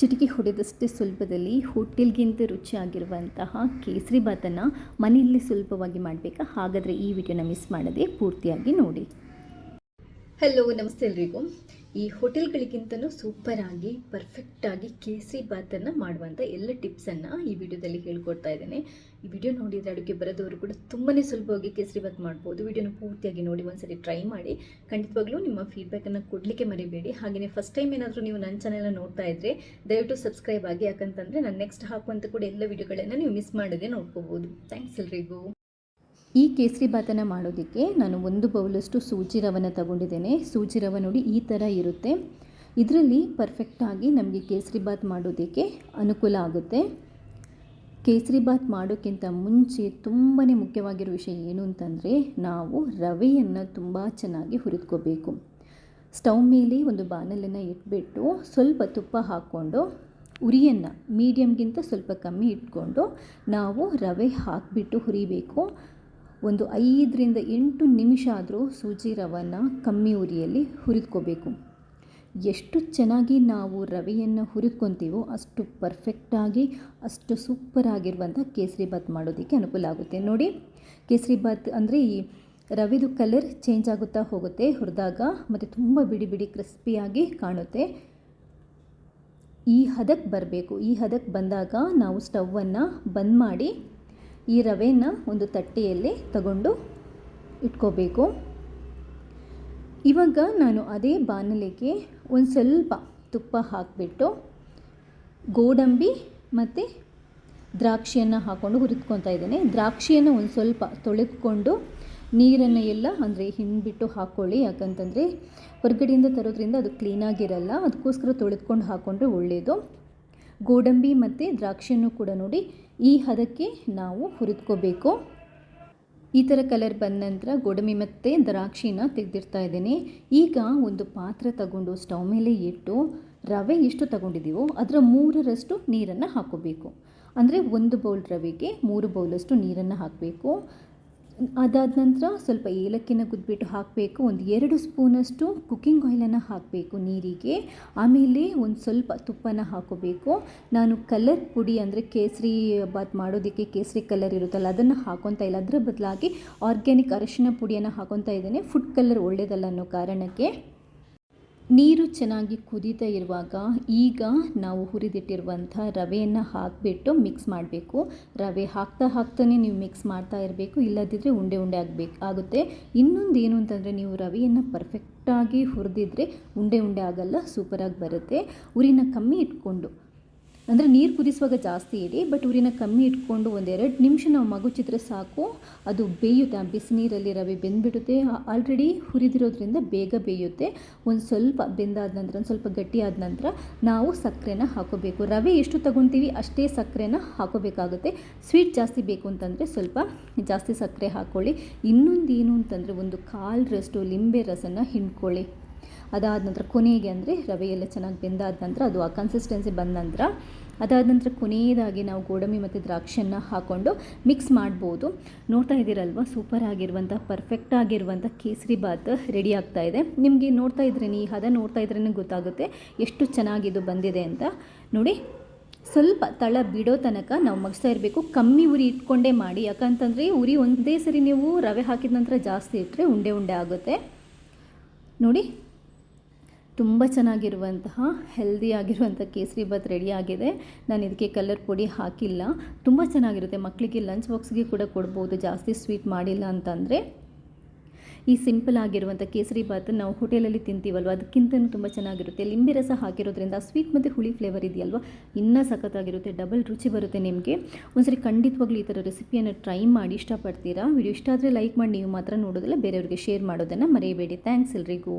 ಚಿಟಿಕೆ ಹೊಡೆದಷ್ಟೇ ಸುಲಭದಲ್ಲಿ ಹೋಟೆಲ್ಗಿಂತ ರುಚಿಯಾಗಿರುವಂತಹ ಕೇಸರಿ ಬಾತನ್ನು ಮನೆಯಲ್ಲಿ ಸುಲಭವಾಗಿ ಮಾಡಬೇಕಾ? ಹಾಗಾದರೆ ಈ ವಿಡಿಯೋನ ಮಿಸ್ ಮಾಡದೆ ಪೂರ್ತಿಯಾಗಿ ನೋಡಿ. ಹಲೋ ನಮಸ್ತೆ ಎಲ್ರಿಗೂ. ಈ ಹೋಟೆಲ್ಗಳಿಗಿಂತಲೂ ಸೂಪರಾಗಿ ಪರ್ಫೆಕ್ಟಾಗಿ ಕೇಸರಿ ಬಾತನ್ನು ಮಾಡುವಂಥ ಎಲ್ಲ ಟಿಪ್ಸನ್ನು ಈ ವಿಡಿಯೋದಲ್ಲಿ ಹೇಳ್ಕೊಡ್ತಾ ಇದ್ದೇನೆ. ಈ ವಿಡಿಯೋ ನೋಡಿದರೆ ಅಡುಗೆ ಬರೋದವರು ಕೂಡ ತುಂಬಾ ಸುಲಭವಾಗಿ ಕೇಸರಿ ಬಾತ್ ಮಾಡ್ಬೋದು. ವಿಡಿಯೋನ ಪೂರ್ತಿಯಾಗಿ ನೋಡಿ ಒಂದ್ಸರಿ ಟ್ರೈ ಮಾಡಿ, ಖಂಡಿತವಾಗ್ಲೂ ನಿಮ್ಮ ಫೀಡ್ಬ್ಯಾಕನ್ನು ಕೊಡಲಿಕ್ಕೆ ಮರಿಬೇಡಿ. ಹಾಗೆಯೇ ಫಸ್ಟ್ ಟೈಮ್ ಏನಾದರೂ ನೀವು ನನ್ನ ಚಾನೆಲ್ನ ನೋಡ್ತಾ ಇದ್ದರೆ ದಯವಿಟ್ಟು ಸಬ್ಸ್ಕ್ರೈಬ್ ಆಗಿ, ಯಾಕಂತಂದರೆ ನಾನು ನೆಕ್ಸ್ಟ್ ಹಾಕುವಂಥ ಕೂಡ ಎಲ್ಲ ವಿಡಿಯೋಗಳನ್ನು ನೀವು ಮಿಸ್ ಮಾಡದೆ ನೋಡ್ಕೋಬೋದು. ಥ್ಯಾಂಕ್ಸ್ ಎಲ್ರಿಗೂ. ಈ ಕೇಸರಿ ಬಾತನ್ನು ಮಾಡೋದಕ್ಕೆ ನಾನು ಒಂದು ಬೌಲಷ್ಟು ಸೂಜಿ ರವನ್ನು ತಗೊಂಡಿದ್ದೇನೆ. ಸೂಜಿ ರವ ನೋಡಿ ಈ ಥರ ಇರುತ್ತೆ. ಇದರಲ್ಲಿ ಪರ್ಫೆಕ್ಟಾಗಿ ನಮಗೆ ಕೇಸರಿ ಬಾತ್ ಮಾಡೋದಕ್ಕೆ ಅನುಕೂಲ ಆಗುತ್ತೆ. ಕೇಸರಿ ಬಾತ್ ಮಾಡೋಕ್ಕಿಂತ ಮುಂಚೆ ತುಂಬಾ ಮುಖ್ಯವಾಗಿರೋ ವಿಷಯ ಏನು ಅಂತಂದರೆ ನಾವು ರವೆಯನ್ನು ತುಂಬ ಚೆನ್ನಾಗಿ ಹುರಿದ್ಕೋಬೇಕು. ಸ್ಟವ್ ಮೇಲೆ ಒಂದು ಬಾಣಲನ್ನು ಇಟ್ಬಿಟ್ಟು ಸ್ವಲ್ಪ ತುಪ್ಪ ಹಾಕ್ಕೊಂಡು ಉರಿಯನ್ನು ಮೀಡಿಯಮ್ಗಿಂತ ಸ್ವಲ್ಪ ಕಮ್ಮಿ ಇಟ್ಕೊಂಡು ನಾವು ರವೆ ಹಾಕಿಬಿಟ್ಟು ಹುರಿಬೇಕು. ಒಂದು ಐದರಿಂದ ಎಂಟು ನಿಮಿಷ ಆದರೂ ಸೂಜಿ ರವನ್ನು ಕಮ್ಮಿ ಉರಿಯಲ್ಲಿ ಹುರಿದ್ಕೋಬೇಕು. ಎಷ್ಟು ಚೆನ್ನಾಗಿ ನಾವು ರವೆಯನ್ನು ಹುರಿದ್ಕೊತೀವೋ ಅಷ್ಟು ಪರ್ಫೆಕ್ಟಾಗಿ ಅಷ್ಟು ಸೂಪರಾಗಿರುವಂಥ ಕೇಸರಿ ಬಾತ್ ಮಾಡೋದಕ್ಕೆ ಅನುಕೂಲ ಆಗುತ್ತೆ. ನೋಡಿ, ಕೇಸರಿ ಬಾತ್ ಅಂದರೆ ಈ ರವೆದು ಕಲರ್ ಚೇಂಜ್ ಆಗುತ್ತಾ ಹೋಗುತ್ತೆ, ಹುರಿದಾಗ ಮತ್ತು ತುಂಬ ಬಿಡಿ ಬಿಡಿ ಕ್ರಿಸ್ಪಿಯಾಗಿ ಕಾಣುತ್ತೆ. ಈ ಹದಕ್ಕೆ ಬರಬೇಕು. ಈ ಹದಕ್ಕೆ ಬಂದಾಗ ನಾವು ಸ್ಟವನ್ನು ಬಂದ್ ಮಾಡಿ ಈ ರವೆನ ಒಂದು ತಟ್ಟೆಯಲ್ಲಿ ತಗೊಂಡು ಇಟ್ಕೋಬೇಕು. ಇವಾಗ ನಾನು ಅದೇ ಬಾಣಲೆಗೆ ಒಂದು ಸ್ವಲ್ಪ ತುಪ್ಪ ಹಾಕಿಬಿಟ್ಟು ಗೋಡಂಬಿ ಮತ್ತು ದ್ರಾಕ್ಷಿಯನ್ನು ಹಾಕ್ಕೊಂಡು ಹುರಿದ್ಕೊತಾ ಇದ್ದೇನೆ. ದ್ರಾಕ್ಷಿಯನ್ನು ಒಂದು ಸ್ವಲ್ಪ ತೊಳೆದುಕೊಂಡು ನೀರನ್ನು ಎಲ್ಲ ಅಂದರೆ ಹಿಂಡ್ಬಿಟ್ಟು ಹಾಕ್ಕೊಳ್ಳಿ ಯಾಕಂತಂದರೆ ಹೊರಗಡೆಯಿಂದ ತರೋದ್ರಿಂದ ಅದು ಕ್ಲೀನಾಗಿರಲ್ಲ ಅದಕ್ಕೋಸ್ಕರ ತೊಳೆದುಕೊಂಡು ಹಾಕ್ಕೊಂಡ್ರೆ ಒಳ್ಳೆಯದು ಗೋಡಂಬಿ ಮತ್ತು ದ್ರಾಕ್ಷಿಯನ್ನು ಕೂಡ ನೋಡಿ ಈ ಹದಕ್ಕೆ ನಾವು ಹುರಿದ್ಕೋಬೇಕು. ಈ ಥರ ಕಲರ್ ಬಂದ ನಂತರ ಗೋಡಂಬಿ ಮತ್ತು ದ್ರಾಕ್ಷಿನ ತೆಗೆದಿರ್ತಾ ಇದ್ದೇನೆ. ಈಗ ಒಂದು ಪಾತ್ರೆ ತಗೊಂಡು ಸ್ಟವ್ ಮೇಲೆ ಇಟ್ಟು ರವೆ ಎಷ್ಟು ತಗೊಂಡಿದ್ದೀವೋ ಅದರ ಮೂರರಷ್ಟು ನೀರನ್ನು ಹಾಕೋಬೇಕು ಅಂದರೆ ಒಂದು ಬೌಲ್ ರವೆಗೆ ಮೂರು ಬೌಲಷ್ಟು ನೀರನ್ನು ಹಾಕಬೇಕು. ಅದಾದ ನಂತರ ಸ್ವಲ್ಪ ಏಲಕ್ಕಿನ ಕುದ್ಬಿಟ್ಟು ಹಾಕಬೇಕು. ಒಂದು ಎರಡು ಸ್ಪೂನಷ್ಟು ಕುಕ್ಕಿಂಗ್ ಆಯಿಲನ್ನು ಹಾಕಬೇಕು ನೀರಿಗೆ. ಆಮೇಲೆ ಒಂದು ಸ್ವಲ್ಪ ತುಪ್ಪನ ಹಾಕೋಬೇಕು. ನಾನು ಕಲರ್ ಪುಡಿ ಅಂದರೆ ಕೇಸರಿ ಬಾತ್ ಮಾಡೋದಕ್ಕೆ ಕೇಸರಿ ಕಲರ್ ಇರುತ್ತಲ್ಲ, ಅದನ್ನು ಹಾಕೊತಾ ಇಲ್ಲ. ಅದರ ಬದಲಾಗಿ ಆರ್ಗ್ಯಾನಿಕ್ ಅರಿಶಿನ ಪುಡಿಯನ್ನು ಹಾಕೊತಾ ಇದ್ದೇನೆ. ಫುಡ್ ಕಲರ್ ಒಳ್ಳೆಯದಲ್ಲ ಅನ್ನೋ ಕಾರಣಕ್ಕೆ. ನೀರು ಚೆನ್ನಾಗಿ ಕುದೀತಾ ಇರುವಾಗ ಈಗ ನಾವು ಹುರಿದಿಟ್ಟಿರುವಂಥ ರವೆಯನ್ನು ಹಾಕಿಬಿಟ್ಟು ಮಿಕ್ಸ್ ಮಾಡಬೇಕು. ರವೆ ಹಾಕ್ತಾ ಹಾಕ್ತಾನೆ ನೀವು ಮಿಕ್ಸ್ ಮಾಡ್ತಾ ಇರಬೇಕು ಇಲ್ಲದಿದ್ದರೆ ಉಂಡೆ ಉಂಡೆ ಆಗಬೇಕು, ಆಗುತ್ತೆ. ಇನ್ನೊಂದು ಏನು ಅಂತಂದರೆ ನೀವು ರವೆಯನ್ನು ಪರ್ಫೆಕ್ಟಾಗಿ ಹುರಿದಿದ್ರೆ ಉಂಡೆ ಉಂಡೆ ಆಗಲ್ಲ ಸೂಪರಾಗಿ ಬರುತ್ತೆ. ಉರಿನ ಕಮ್ಮಿ ಇಟ್ಕೊಂಡು ಅಂದರೆ ನೀರು ಕುದಿಸುವಾಗ ಜಾಸ್ತಿ ಇಡಿ ಬಟ್ ಊರಿನ ಕಮ್ಮಿ ಇಟ್ಕೊಂಡು ಒಂದೆರಡು ನಿಮಿಷ ನಾವು ಮಗುಚಿದ್ರೆ ಸಾಕು. ಅದು ಬೇಯುತ್ತೆ, ಆ ಬಿಸಿನೀರಲ್ಲಿ ರವೆ ಬೆಂದ್ಬಿಡುತ್ತೆ. ಆಲ್ರೆಡಿ ಹುರಿದಿರೋದ್ರಿಂದ ಬೇಗ ಬೇಯುತ್ತೆ. ಒಂದು ಸ್ವಲ್ಪ ಬೆಂದಾದ ನಂತರ, ಒಂದು ಸ್ವಲ್ಪ ಗಟ್ಟಿಯಾದ ನಂತರ ನಾವು ಸಕ್ಕರೆನ ಹಾಕೋಬೇಕು. ರವೆ ಎಷ್ಟು ತಗೊತೀವಿ ಅಷ್ಟೇ ಸಕ್ಕರೆನ ಹಾಕೋಬೇಕಾಗುತ್ತೆ. ಸ್ವೀಟ್ ಜಾಸ್ತಿ ಬೇಕು ಅಂತಂದರೆ ಸ್ವಲ್ಪ ಜಾಸ್ತಿ ಸಕ್ಕರೆ ಹಾಕ್ಕೊಳ್ಳಿ ಏನು ಅಂತಂದರೆ ಒಂದು ಕಾಲು ರಸ್ಟು ಲಿಂಬೆ ರಸನ ಹಿಂಡ್ಕೊಳ್ಳಿ. ಅದಾದ ನಂತರ ಕೊನೆಗೆ ಅಂದರೆ ರವೆಯೆಲ್ಲ ಚೆನ್ನಾಗಿ ಬೆಂದಾದ ನಂತರ ಅದು ಆ ಕನ್ಸಿಸ್ಟೆನ್ಸಿ ಬಂದ ನಂತರ ಅದಾದ ನಂತರ ಕೊನೆಯದಾಗಿ ನಾವು ಗೋಡಂಬಿ ಮತ್ತು ದ್ರಾಕ್ಷಿಯನ್ನು ಹಾಕ್ಕೊಂಡು ಮಿಕ್ಸ್ ಮಾಡ್ಬೋದು. ನೋಡ್ತಾ ಇದ್ದೀರಲ್ವ? ಸೂಪರ್ ಆಗಿರುವಂಥ ಪರ್ಫೆಕ್ಟ್ ಆಗಿರುವಂಥ ಕೇಸರಿ ಬಾತ್ ರೆಡಿ ಆಗ್ತಾ ಇದೆ. ನಿಮಗೆ ನೋಡ್ತಾ ಇದ್ರೆ ಈ ಹದ ನೋಡ್ತಾ ಇದ್ರೇ ಗೊತ್ತಾಗುತ್ತೆ ಎಷ್ಟು ಚೆನ್ನಾಗಿದು ಬಂದಿದೆ ಅಂತ. ನೋಡಿ, ಸ್ವಲ್ಪ ತಳ ಬಿಡೋ ತನಕ ನಾವು ಮಗಿಸ್ತಾ ಇರಬೇಕು. ಕಮ್ಮಿ ಉರಿ ಇಟ್ಕೊಂಡೇ ಮಾಡಿ. ಯಾಕಂತಂದರೆ ಉರಿ ಒಂದೇ ಸರಿ ನೀವು ರವೆ ಹಾಕಿದ ನಂತರ ಜಾಸ್ತಿ ಇಟ್ಟರೆ ಉಂಡೆ ಉಂಡೆ ಆಗುತ್ತೆ. ನೋಡಿ ತುಂಬ ಚೆನ್ನಾಗಿರುವಂತಹ ಹೆಲ್ದಿ ಆಗಿರುವಂಥ ಕೇಸರಿ ಬಾತ್ ರೆಡಿ ಆಗಿದೆ. ನಾನು ಇದಕ್ಕೆ ಕಲರ್ ಪುಡಿ ಹಾಕಿಲ್ಲ. ತುಂಬ ಚೆನ್ನಾಗಿರುತ್ತೆ. ಮಕ್ಕಳಿಗೆ ಲಂಚ್ ಬಾಕ್ಸ್ಗೆ ಕೂಡ ಕೊಡ್ಬೋದು. ಜಾಸ್ತಿ ಸ್ವೀಟ್ ಮಾಡಿಲ್ಲ ಅಂತಂದರೆ. ಈ ಸಿಂಪಲ್ ಆಗಿರುವಂಥ ಕೇಸರಿ ಬಾತ್ ನಾವು ಹೋಟೆಲಲ್ಲಿ ತಿಂತೀವಲ್ವ? ಅದಕ್ಕಿಂತ ತುಂಬ ಚೆನ್ನಾಗಿರುತ್ತೆ. ಲಿಂಬೆ ರಸ ಹಾಕಿರೋದ್ರಿಂದ ಸ್ವೀಟ್ ಮತ್ತು ಹುಳಿ ಫ್ಲೇವರ್ ಇದೆಯಲ್ವ? ಇನ್ನೂ ಸಖತ್ತಾಗಿರುತ್ತೆ. ಡಬಲ್ ರುಚಿ ಬರುತ್ತೆ ನಿಮಗೆ. ಒಂದ್ಸರಿ ಖಂಡಿತವಾಗ್ಲೂ ಈ ಥರ ರೆಸಿಪಿಯನ್ನು ಟ್ರೈ ಮಾಡಿ ಇಷ್ಟಪಡ್ತೀರಾ? ವಿಡಿಯೋ ಇಷ್ಟ ಆದರೆ ಲೈಕ್ ಮಾಡಿ. ನೀವು ಮಾತ್ರ ನೋಡೋದಿಲ್ಲ, ಬೇರೆಯವ್ರಿಗೆ ಶೇರ್ ಮಾಡೋದನ್ನು ಮರೆಯಬೇಡಿ. ಥ್ಯಾಂಕ್ಸ್ ಎಲ್ರಿಗೂ.